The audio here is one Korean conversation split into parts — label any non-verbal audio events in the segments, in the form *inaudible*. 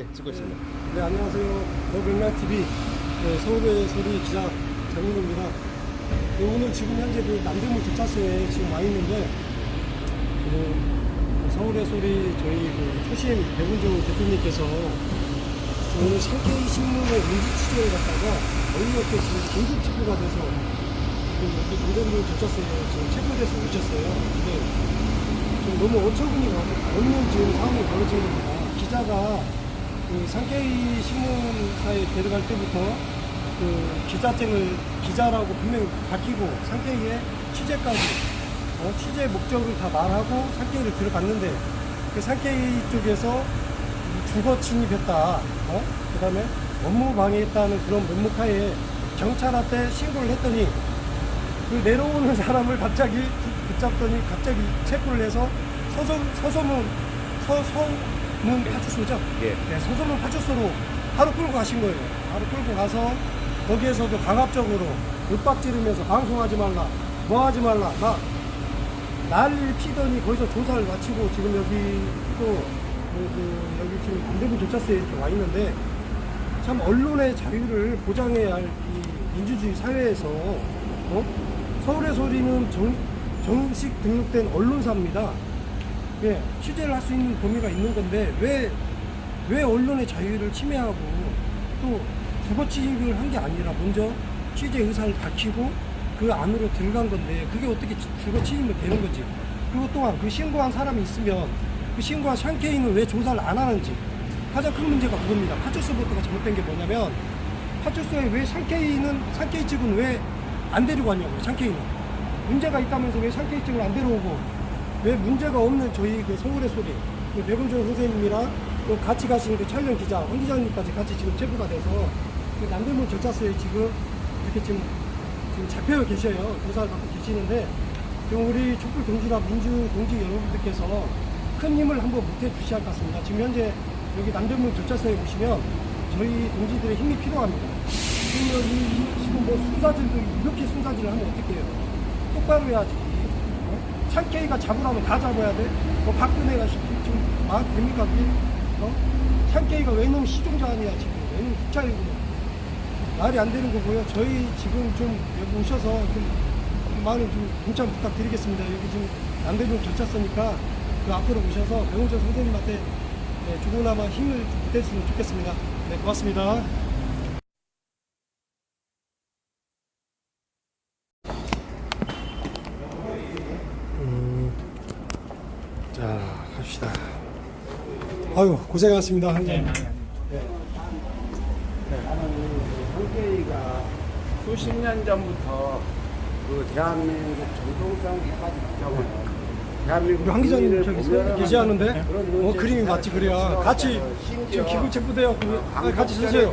예, 찍고 있습니다. 네, 안녕하세요. 더블라 TV 네, 서울의 소리 기자 장민호입니다. 네, 오늘 지금 현재 그 남대문 교차소에 지금 와 있는데 그 서울의 소리 저희 그 초심 배분종 대표님께서 오늘 상케이 신문의 인지 취재를 갖다가 어이없게 지금 긴급 체포가 돼서 여기 남대문 교차소에 지금 체포돼서 오셨어요. 근데 좀 너무 어처구니 없는 지금 상황이 벌어진 겁니다. 기자가 그 상케이 신문사에 데려갈 때부터 그 기자증을 기자라고 분명히 밝히고 상케이의 취재까지 어, 취재 목적을 다 말하고 상케이를 들어갔는데 그 상케이 쪽에서 주거 침입했다. 어? 그 다음에 업무 방해했다는 그런 면목하에 경찰한테 신고를 했더니 그 내려오는 사람을 갑자기 붙- 붙잡더니 갑자기 체포를 해서 서소, 서소문, 서소 문 파출소죠? 예. 네, 서소문 파출소로 바로 끌고 가신 거예요. 바로 끌고 가서 거기에서도 강압적으로 윽박 지르면서 방송하지 말라, 뭐 하지 말라, 막 난리를 피더니 거기서 조사를 마치고 지금 여기 또 그, 그, 여기 지금 반대부 교차소에 이렇게 와 있는데 참 언론의 자유를 보장해야 할 이 민주주의 사회에서 어? 서울의 소리는 정, 정식 등록된 언론사입니다. 예, 취재를 할 수 있는 범위가 있는 건데 왜, 왜 언론의 자유를 침해하고 또 주거 취직을 한 게 아니라 먼저 취재 의사를 밝히고 그 안으로 들어간 건데 그게 어떻게 지- 주거 취직이 되는 거지. 그리고 또한 그 신고한 사람이 있으면 그 신고한 샹케이는 왜 조사를 안 하는지 가장 큰 문제가 그겁니다. 파출소부터가 잘못된 게 뭐냐면 파출소에 왜 샹케이는 샹케이 측은 왜 안 데리고 왔냐고요. 샹케이는 문제가 있다면서 왜 샹케이 측을 안 데려오고 왜 문제가 없는 저희 그 서울의 소리 그 백운종 선생님이랑 또 같이 가신 그 촬영 기자 황 기자님까지 같이 지금 체포가 돼서 그 남대문 절차소에 지금 이렇게 지금 지금 잡혀 계셔요. 조사를 받고 계시는데 지금 우리 촛불 동지나 민주 동지 여러분들께서 큰 힘을 한번 못해 주셔야 할 것 같습니다. 지금 현재 여기 남대문 절차소에 보시면 저희 동지들의 힘이 필요합니다. 지금 지금 뭐 순사질도 이렇게 순사질을 하면 어떡해요? 똑바로 해야지. 어? 창케이가 잡으라면 다 잡아야 돼? 뭐 박근혜가 시- 지금 말 됩니까 그게? 어? 창케이가 왜놈 시종자 아니야 지금? 왜놈 국자이고 말이 안 되는 거고요. 저희 지금 좀 여기 오셔서 좀 많은 좀 동참 부탁드리겠습니다. 여기 지금 남대문 절차서니까 그 앞으로 오셔서 배우자 선생님한테 네, 조금나마 힘을 좀 보태주시면 좋겠습니다. 네, 고맙습니다. 음, 자, 갑시다. 아유, 고생하셨습니다. 한장 한계가 수십 년 전부터 그 대한민국 정통성까지 적어요. 대한민국 우리 황 기자님 저기 보면은 계시하는데 어 그림이 맞지 그래야 같이 지금 기부 체포돼요. 그, 같이 쓰세요.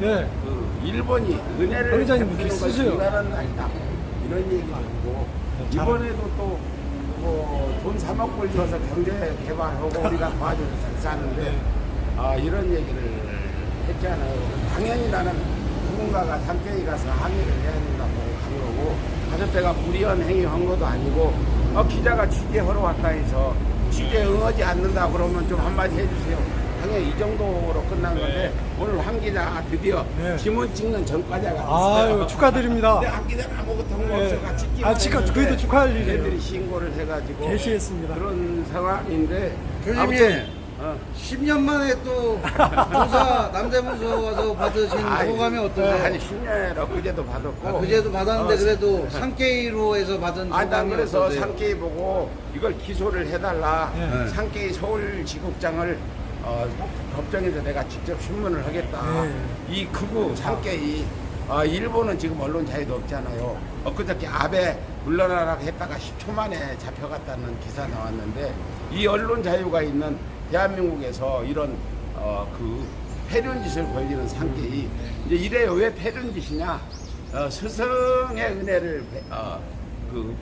네. 그 일본이 은혜를 황 기자님 이렇게 쓰세요. 이런 얘기도 있고 잘- 이번에도 또 뭐 돈 3억 불 줘서 경제 개발하고 우리가 도와줘서 잘 사는데 아 이런 얘기를 했잖아요. 당연히 나는 누군가가 상계에 가서 항의를 해야 된다고 한 거고 다섯 대가 무리한 행위 한 것도 아니고 어, 기자가 취재하러 왔다 해서 취재 응하지 않는다 그러면 좀 한마디 해주세요. 당연히 이 정도로 끝난 건데 오늘 황 기자 드디어 네. 지문 찍는 전과자가 됐어요. 아유 축하드립니다 근데 한 기자는 아무것도 한거 네. 없어가 찍기만 아, 했는데 그래도 축하할 일이에요. 걔들이 신고를 해가지고 개시했습니다. 그런 상황인데 교수님이 아무튼 어, 10년 만에 또 조사 남대문서 와서 받으신 아이, 소감이 한 어떠세요? 10년 엊그제도 받았고 아, 그제도 받았는데 어, 그래도 상케이로 해서 받은 아, 난 소감이 그래서 어떠세요? 상케이 보고 이걸 기소를 해달라. 네. 상케이 서울지국장을 어, 법정에서 내가 직접 신문을 하겠다. 네. 이 극우 상케이 어, 일본은 지금 언론 자유도 없잖아요. 엊그저께 아베 물러나라 했다가 10초 만에 잡혀갔다는 기사 나왔는데 이 언론 자유가 있는 대한민국에서 이런 어, 그 패륜 짓을 벌리는 상케이 이제 이래요. 왜 패륜 짓이냐? 어, 스승의 은혜를 배, 어, 그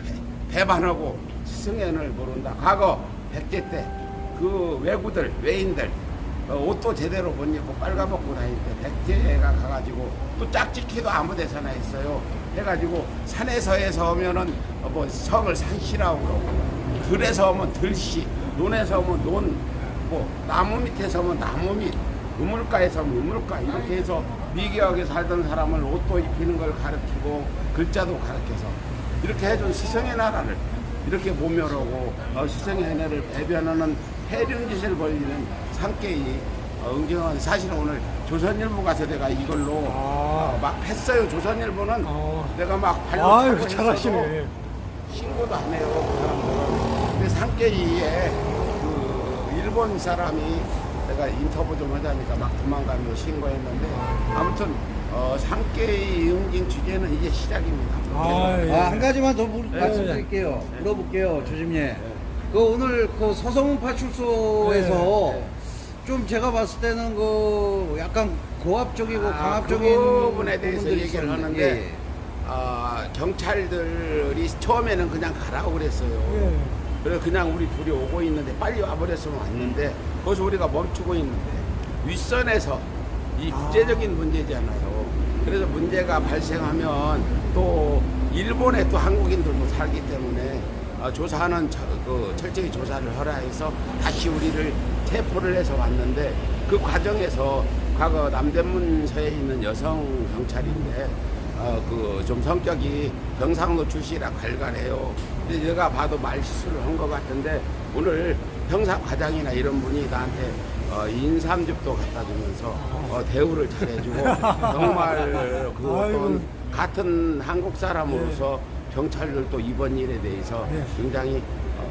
배, 배반하고 스승의 은혜를 모른다. 과거 백제 때 그 외구들 외인들 어, 옷도 제대로 못 입고 빨가벗고 때 백제가 가가지고 또 짝짓기도 아무 데서나 했어요. 해가지고 산에서 해서 오면은 어, 뭐 성을 산시라고 그러고 들에서 오면 들시 논에서 오면 논 가르치고 나무 밑에 서면 나무 밑, 우물가에 서면 우물가 이렇게 해서 미개하게 살던 사람을 옷도 입히는 걸 가르치고 글자도 가르쳐서 이렇게 해준 스승의 나라를 이렇게 모멸하고 어, 스승의 은혜를 배변하는 해륜짓을 벌이는 상계이 어, 응징은 사실은 오늘 조선일보 가서 내가 이걸로 아. 어, 막 했어요. 조선일보는 아. 내가 막 발로 아유, 차고 잘하시네. 했어도 신고도 안 해요. 그 사람들은. 근데 상계이에 그 일본 사람이 내가 인터뷰 좀 하자니까 막 도망가면서 신고했는데 아무튼 어, 상계이 응징 취재는 이제 시작입니다. 아, 예. 아, 한 가지만 더 물- 네. 말씀드릴게요. 물어볼게요, 조심님. 그 오늘 그 서성훈 파출소에서 네. 좀 제가 봤을 때는 그 약간 고압적이고 아, 강압적인 그 부분에 대해서 얘기를 있었는데, 하는데 예, 예. 아, 경찰들이 처음에는 그냥 가라고 그랬어요. 예. 그래서 그냥 우리 둘이 오고 있는데 빨리 와버렸으면 왔는데 거기서 우리가 멈추고 있는데 윗선에서 이 국제적인 문제잖아요. 그래서 문제가 발생하면 또 일본에 또 한국인들도 살기 때문에 어, 조사하는 저- 그 철저히 조사를 허라해서 다시 우리를 체포를 해서 왔는데 그 과정에서 과거 남대문서에 있는 여성 경찰인데 어, 그 좀 성격이 경상도 출신이라 갈갈해요. 근데 내가 봐도 말 실수를 한 것 같은데 오늘 형사 과장이나 이런 분이 나한테 어, 인삼즙도 갖다 주면서 어, 대우를 잘해주고 *laughs* 정말 그. 어떤 같은 한국 사람으로서 경찰들도 이번 일에 대해서 네. 굉장히 어,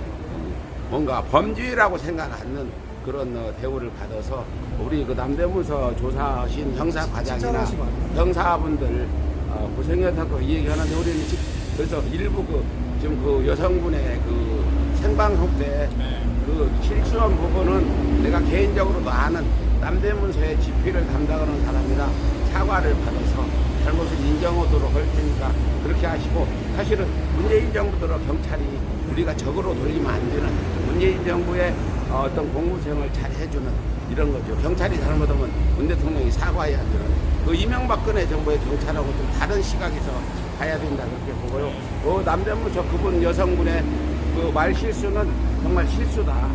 뭔가 범죄라고 생각하는 그런 어, 대우를 받아서 우리 그 남대문서 조사하신 형사 과장이나 칭찬하시면 안 돼요. 형사분들 어, 고생했다고 이 얘기하는데 우리는 지- 그래서 일부 그 지금 그 여성분의 그 생방송 때 그 실수한 부분은 내가 개인적으로도 아는 남대문서의 집필을 담당하는 사람이라 사과를 받아서 잘못을 인정하도록 할 테니까 그렇게 하시고 사실은 문재인 정부 들어 경찰이 우리가 적으로 돌리면 안 되는 문재인 정부의 어, 어떤 공무생을 잘 해주는 이런 거죠. 경찰이 잘못하면 문 대통령이 사과해야 되는 그 이명박근혜 정부의 경찰하고 좀 다른 시각에서 봐야 된다 그렇게 보고요. 그 남대문서 그분 여성분의 그 말 실수는 정말 실수다.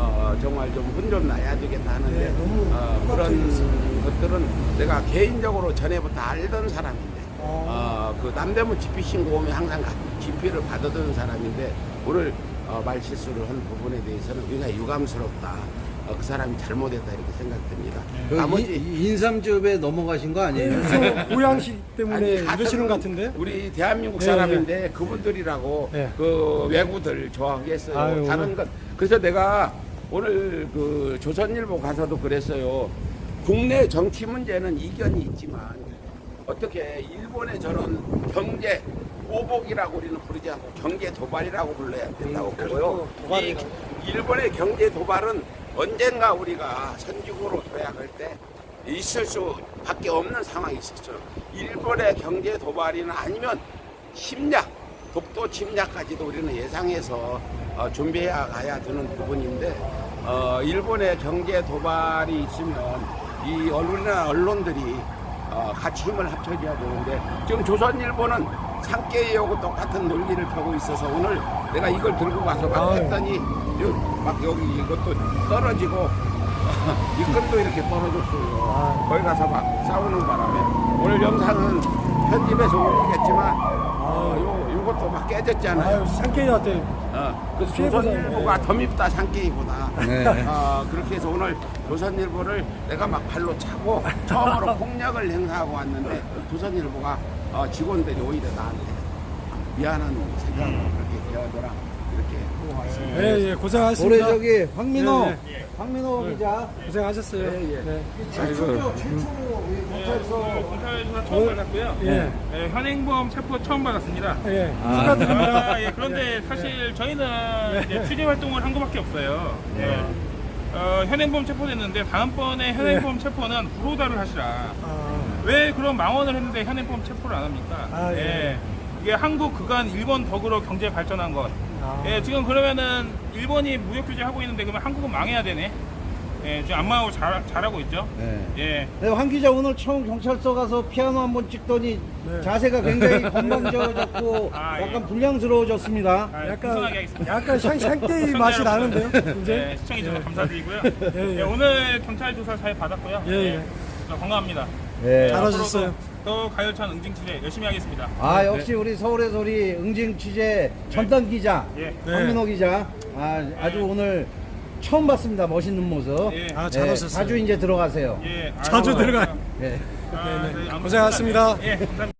어, 정말 좀 혼 좀 나야 되겠다 하는데 네, 너무 어, 그런. 것들은 내가 개인적으로 전에부터 알던 사람인데 어. 어, 그 남대문 집필 신고 오면 항상 가- 집필을 받아두는 사람인데 오늘 어, 말 실수를 한 부분에 대해서는 굉장히 유감스럽다. 어, 그 사람이 잘못했다 이렇게 생각됩니다. 그 나머지 인- 인삼즙에 넘어가신 거 아니에요? 그래서 *laughs* 고양시 때문에 같은 이러시는 것 같은데? 우리 대한민국 예, 사람인데 그분들이라고 예. 그 외구들 좋아하겠어요. 아유, 다른 것. 그래서 내가 오늘 그 조선일보 가서도 그랬어요. 국내 정치 문제는 이견이 있지만 어떻게 일본의 저런 경제 보복이라고 우리는 부르지 않고 경제 도발이라고 불러야 된다고 보고요. 이 도발이라고. 일본의 경제 도발은 언젠가 우리가 선진국으로 도약할 때 있을 수밖에 없는 상황이 있었죠. 일본의 경제 도발이나 아니면 침략, 독도 침략까지도 우리는 예상해서 어, 준비해야 가야 되는 부분인데 어, 일본의 경제 도발이 있으면 이 언론이나 언론들이 어, 같이 힘을 합쳐줘야 되는데 지금 조선일보는 상계하고 똑같은 논리를 펴고 있어서 오늘 내가 이걸 들고 가서 막. 했더니 요- 막 여기 이것도 떨어지고 *laughs* 이것도 이렇게 떨어졌어요. 아. 거기 가서 막 싸우는 바람에 오늘 영상은 편집해서 올리겠지만 어, 요, 요것도 막 깨졌잖아요. 아유, 상케이한테 어, 피해보자. 조선일보가 더 밉다 상계이보다 네. 어, 그렇게 해서 오늘 조선일보를 내가 막 발로 차고 처음으로 *laughs* 폭력을 행사하고 왔는데 조선일보가 어, 직원들이 오히려 나한테 미안한 생각으로 그렇게 대하더라 이렇게 하고 왔습니다. 예, 예, 고생하셨습니다. 올해 저기 황민호, 네, 황민호 기자. 고생하셨어요. 예, 예. 네. 최초로 최초로 이 경찰서 검찰 조사 처음 받았고요. 예, 네, 현행범 체포 처음 받았습니다. 예, 축하드립니다. 아, 예, 그런데 사실 저희는 이제 취재 활동을 한 것밖에 없어요. 예. 어, 현행범 체포됐는데 다음번에 현행범 체포는 불호다를 하시라. 아, 왜 그런 망언을 했는데 현행범 체포를 안 합니까? 아, 예. 이게 한국 그간 일본 덕으로 경제 발전한 것. 아. 예, 지금 그러면은 일본이 무역 규제 하고 있는데 그러면 한국은 망해야 되네. 예, 지금 안마하고 잘, 잘하고 있죠. 네. 예. 네, 황 기자 오늘 처음 경찰서 가서 피아노 한 번 찍더니 네. 자세가 굉장히 *laughs* 건방져졌고 아, 예. 약간 불량스러워졌습니다. 아, 약간 풍성하게 하겠습니다. 약간 샹샹떼이 맛이 나는데요. 네, 이제 시청해 주셔서 감사드리고요. 예, 예. 예, 오늘 경찰 조사 잘 받았고요. 예, 예. 어, 건강합니다. 네. 잘하셨어요. 또 가요찬 응징 취재 열심히 하겠습니다. 아 역시 우리 서울의 소리 응징 취재 전담 기자 예. 네. 황민호 기자 아, 아주 오늘 처음 봤습니다 멋있는 모습 예. 아, 네, 잘하셨어요. 자주 이제 들어가세요 예. 자주 아유, 들어가요. 네. 아, 네, 네. 아무튼 고생하셨습니다. 예, 감사합니다.